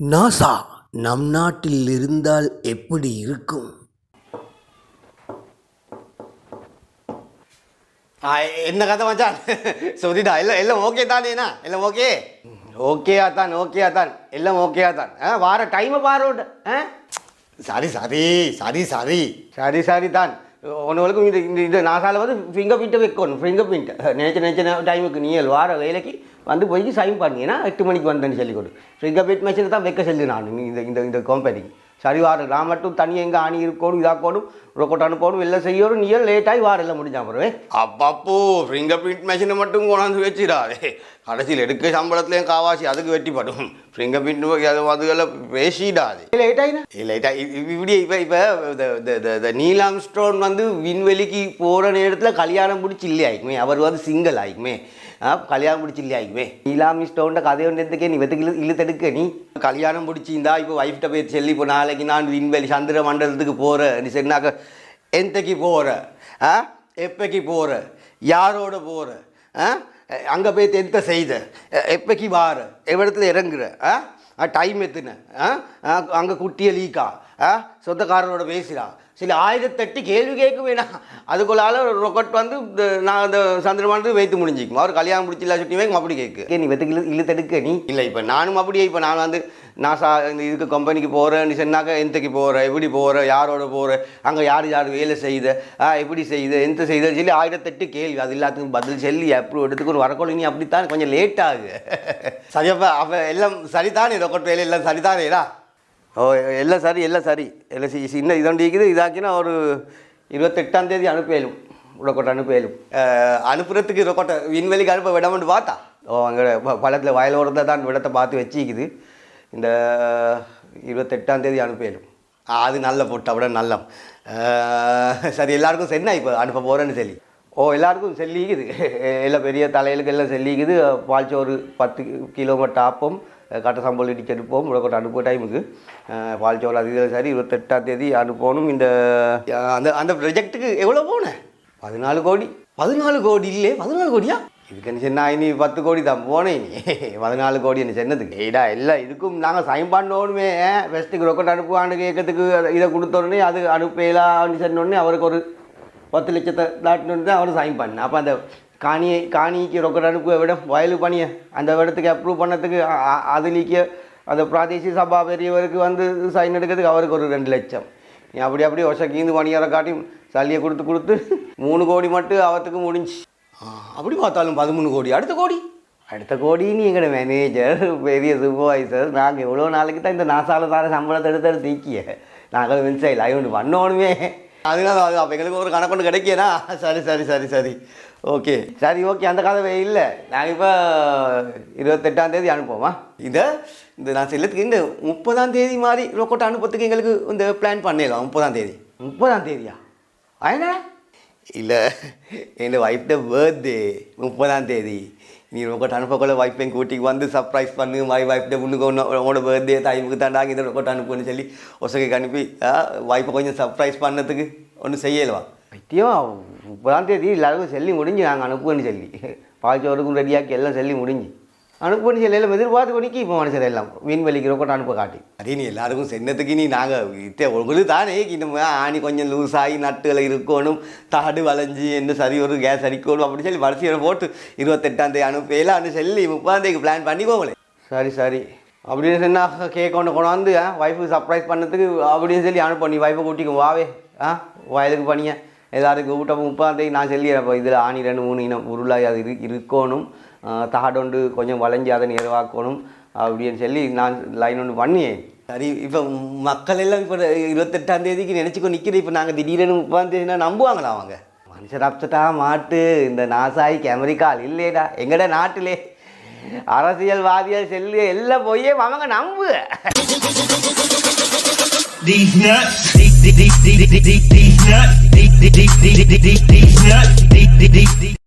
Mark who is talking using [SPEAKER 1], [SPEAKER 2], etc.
[SPEAKER 1] NASA நம் நாட்டில் இருந்தால் எப்படி இருக்கும்?
[SPEAKER 2] ஆ, என்ன கதை மச்சான்? சொல்லிடா எல்லாம் எல்லாம் ஓகே தானேண்ணா எல்லாம் ஓகே ஓகேயா தான் ஓகேயா தான். எல்லாம் ஓகேயா தான். ஆ வார டைமை பாருண்டு ஆ? சரி சரி சரி சரி. சரி சரி தான். உனவளுக்கும் இது இந்த இது நாசாவில் வந்து ஃபிங்கர் பிரிண்ட்டை வைக்கணும் ஃபிங்கர் பிரிண்ட் நினச்ச நினைச்ச டைமுக்கு நீ வார வேலைக்கு வந்து போய் சைன் பண்ணிங்கன்னா எட்டு மணிக்கு வந்தேன்னு சொல்லி கொடு ஸோ இங்கே பெட் மிஷினை தான் வைக்க சொல்லி நான் இந்த இந்த இந்த கம்பெனிக்கு சரி வாரு நான் மட்டும் தனியாக எங்கே ஆணி இருக்கணும் இதாக்கணும் ரொக்கோட் அனுப்பணும் எல்லாம் செய்யணும் நீ லேட்டாகி வார எல்லாம் முடிஞ்சா போகிறேன் அப்பப்போ ஃபிங்கர் பிரிண்ட் மிஷினை மட்டும் கொண்டாந்து வச்சிடாதே. கடைசியில் எடுக்க சம்பளத்துலேயும் காவாசி அதுக்கு வெட்டிப்படும் ஃபிங்கர் பிரிண்ட் அது அதுகளை பேசிடாது. லேட்டாயினா லேட்டா இப்படி இப்போ இப்போ இந்த நீலாம் ஸ்டோன் வந்து விண்வெளிக்கு போகிற நேரத்தில் கல்யாணம் பிடிச்சி இல்லை ஆயிக்குமே? அவர் வந்து சிங்கிள் ஆயிக்குமே. ஆ கல்யாணம் பிடிச்சி இல்லை ஆயிக்குமே? நீலாம் ஸ்டோன்ட கதை ஒன்றதுக்கே நீ வெத்துக்கு இழு இழுத்தெடுக்க நீ. கல்யாணம் பிடிச்சிருந்தா இப்போ ஒய்ஃப்ட்ட போய் சொல்லி இப்போ நாளைக்கு நான் விண்வெளி சந்திர மண்டலத்துக்கு போகிறேன் நீ சொன்னாக்க எந்தக்கு போகிற ஆ? எப்பக்கு போகிற யாரோட போகிற ஆ? அங்கே போய் எந்த செய்த? எப்பக்கு வார? எவ்விடத்துல இறங்குற? ஆ? டைம் எத்துன? ஆ? அங்கே குட்டியை லீக்கா ஆ? சொந்தக்காரரோட பேசுகிறா சில ஆயிரத்தெட்டு கேள்வி கேட்க வேணாம் அதுக்குள்ளால ரொக்கட் வந்து இந்த நான் அந்த சந்திரமானது வைத்து முடிஞ்சிக்கும். அவர் கல்யாணம் முடிச்சில்ல சுட்டி வைக்கும் அப்படி கேட்கு நீ வெத்துக்கு இழு இழுத்தெடுக்க நீ? இல்லை இப்போ நானும் அப்படியே இப்போ நான் வந்து நான் சா இந்த இதுக்கு கம்பெனிக்கு போகிறேன் நீ சொன்னாக்க எந்தக்கு போகிற எப்படி போகிற யாரோட போகிற அங்கே யார் யார் வேலை செய்த ஆ எப்படி செய்த எந்த செய்த சொல்லி ஆயிரத்தெட்டு கேள்வி. அது எல்லாத்துக்கும் பதில் சொல்லி அப்ரூவ் ஒரு வரக்கொள்ள நீ அப்படித்தான் கொஞ்சம் லேட் ஆகுது சரியப்பா அப்போ எல்லாம் சரிதானே ரொக்கட் வேலை எல்லாம் சரிதானேடா? ஓ எல்லாம் சரி எல்லாம் சரி. எல்லாம் சின்ன இதொண்டு இருக்குது. இதாக்கினா ஒரு இருபத்தெட்டாம் தேதி அனுப்பியலும் ரொக்கோட்டை அனுப்பியலும் அனுப்புறதுக்கு ரொக்கோட்டை விண்வெளிக்கு அனுப்ப விடமாட்டு பார்த்தா ஓ அங்கே பழத்தில் வயலோரத்தை தான் விடத்தை பார்த்து வச்சிக்குது. இந்த இருபத்தெட்டாம் தேதி அனுப்பியலும் அது நல்ல போட்டா விட நல்ல சரி எல்லாருக்கும் சரிண்ணா இப்போ அனுப்ப போகிறேன்னு சொல்லி. ஓ எல்லாருக்கும் செல்லிக்குது. எல்லாம் பெரிய தலைகளுக்கு எல்லாம் செல்லிக்குது. பால்ச்சோறு பத்து கிலோமீட்டர் ஆப்பம். கட்ட சம்பளம் இடிச்சு அனுப்புவோம். உடக்கொட்ட அனுப்புற டைமுக்கு பால் அது இது சரி இருபத்தெட்டாம் தேதி அனுப்பணும். இந்த அந்த அந்த ப்ரொஜெக்ட்டுக்கு எவ்வளோ போனேன்? பதினாலு கோடி. பதினாலு கோடி இல்லையே பதினாலு கோடியா? இதுக்கு என்ன சொன்னா நீ பத்து கோடி தான் போனேன் நீ பதினாலு கோடி என்ன சொன்னதுக்கு? ஏடா இல்லை இதுக்கும் நாங்கள் சைன் பண்ணோணுமே ஃபஸ்ட்டுக்கு ரொக்கட் அனுப்புவான்னு கேட்கறதுக்கு இதை கொடுத்தோடனே அது அனுப்பலான்னு சொன்னோடனே அவருக்கு ஒரு பத்து லட்சத்தை தாட்டினோடனே அவர் சைன் பண்ணேன் அப்போ அந்த காணியை காணிக்கு ரொக்கட் அனுப்புவ விட வயலு பணியை அந்த இடத்துக்கு அப்ரூவ் பண்ணதுக்கு அதுலிக்கு அந்த பிராதேசிக சபா பெரியவருக்கு வந்து சைன் எடுக்கிறதுக்கு அவருக்கு ஒரு ரெண்டு லட்சம். நீ அப்படி அப்படி ஒசக்கீந்து பணியார காட்டி சல்லியை கொடுத்து கொடுத்து மூணு கோடி மட்டும் அவத்துக்கு முடிஞ்சு. அப்படி பார்த்தாலும் பதிமூணு கோடி. அடுத்த கோடி? அடுத்த கோடின்னு எங்களோட மேனேஜர் பெரிய சூப்பர்வைசர் நாங்கள் எவ்வளோ நாளைக்கு தான் இந்த நாசால தார சம்பளத்தை எடுத்து தீக்கிய நாங்கள் மின்சைல் ஐவன் பண்ணோணுமே. அதுதான் அது அப்போ எங்களுக்கு ஒரு கணக்கு ஒன்று சரி சரி சரி சரி. ஓகே. சரி ஓகே. அந்த கதை இல்லை. நாங்கள் இப்போ இருபத்தெட்டாம் தேதி அனுப்புவோமா? இதை இந்த நான் செல்லத்துக்கு இந்த முப்பதாம் தேதி மாதிரி ரொக்கோட்டை அனுப்புறதுக்கு எங்களுக்கு இந்த பிளான் பண்ணிடலாம். முப்பதாம் தேதி. முப்பதாம் தேதியா? என்ன இல்லை. என் ஒய்ஃப்ட பர்த்டே முப்பதாம் தேதி. நீ ரொக்கோட்டை அனுப்பக்குள்ள ஒய்ஃபையும் கூட்டிக்கு வந்து சர்ப்ரைஸ் பண்ணு மை ஒய்ஃப்ட முன்னுக்கு ஒன்று உன்னோட பர்த்டே டைமுக்கு தாண்டாங்க இந்த ரொக்கோட்டை அனுப்புன்னு சொல்லி ஒசகைக்கு அனுப்பி வாய்ப்பை கொஞ்சம் சர்ப்ரைஸ் பண்ணதுக்கு ஒன்றும் செய்யலவா? பைத்தியம் இப்போதான் தேதி எல்லாருக்கும் சொல்லி முடிஞ்சு நாங்கள் அனுப்புன்னு சொல்லி. பாய்ச்சோருக்கும் ரெடியாக்கி எல்லாம் சொல்லி முடிஞ்சு. அனுப்புன்னு சொல்லி எல்லாம் எதிர்பார்த்து பண்ணிக்கு இப்போ மனுஷர் எல்லாம் மீன்வெளிக்கு ரொக்கோட்டை அனுப்ப காட்டி அதே நீ எல்லாருக்கும் சென்னத்துக்கு நீ நாங்கள் இத்தே உங்களுக்கு தானே இன்னும் ஆணி கொஞ்சம் லூஸ் ஆகி நட்டுகளை இருக்கணும் தாடு வளைஞ்சு என்ன சரி ஒரு கேஸ் அடிக்கணும் அப்படி சொல்லி வரிசையில் போட்டு இருபத்தெட்டாம் தேதி அனுப்பலாம் சொல்லி முப்பதாம் தேதிக்கு பிளான் பண்ணிக்கோங்களே சரி சரி அப்படின்னு சொன்னால் கேக் ஒன்று கொண்டாந்து ஒய்ஃபுக்கு சர்ப்ரைஸ் பண்ணதுக்கு அப்படின்னு சொல்லி அனுப்ப நீ ஒய்ஃபை கூட்டிக்கு வாவே ஆ வயலுக்கு பண்ணிய எல்லாருக்கும் கூட்ட முப்பதாம் தேதி நான் சொல்லி இதில் ஆணி ரெண்டு மூணு இனம் உருளாய் அது இரு இருக்கணும் தாடொண்டு கொஞ்சம் வளைஞ்சு அதை நிறைவாக்கணும் அப்படின்னு சொல்லி நான் லைன் ஒன்று பண்ணியேன் சரி இப்போ மக்கள் எல்லாம் இப்போ இருபத்தெட்டாம் தேதிக்கு நினச்சிக்கோ நிற்கிது இப்போ நாங்கள் திடீர்னு முப்பதாம் தேதினா நம்புவாங்களா அவங்க மனுஷர் அப்சட்டா மாட்டு இந்த நாசாய்க்கு அமெரிக்கால் இல்லையடா எங்கட நாட்டிலே அரசியல்வாதிகள் செல்லு எல்லாம் போய் அவங்க நம்பு
[SPEAKER 3] These nuts, these, these, these, these, these, these nuts, these, these, these, these, these, these nuts, these, these, these, these.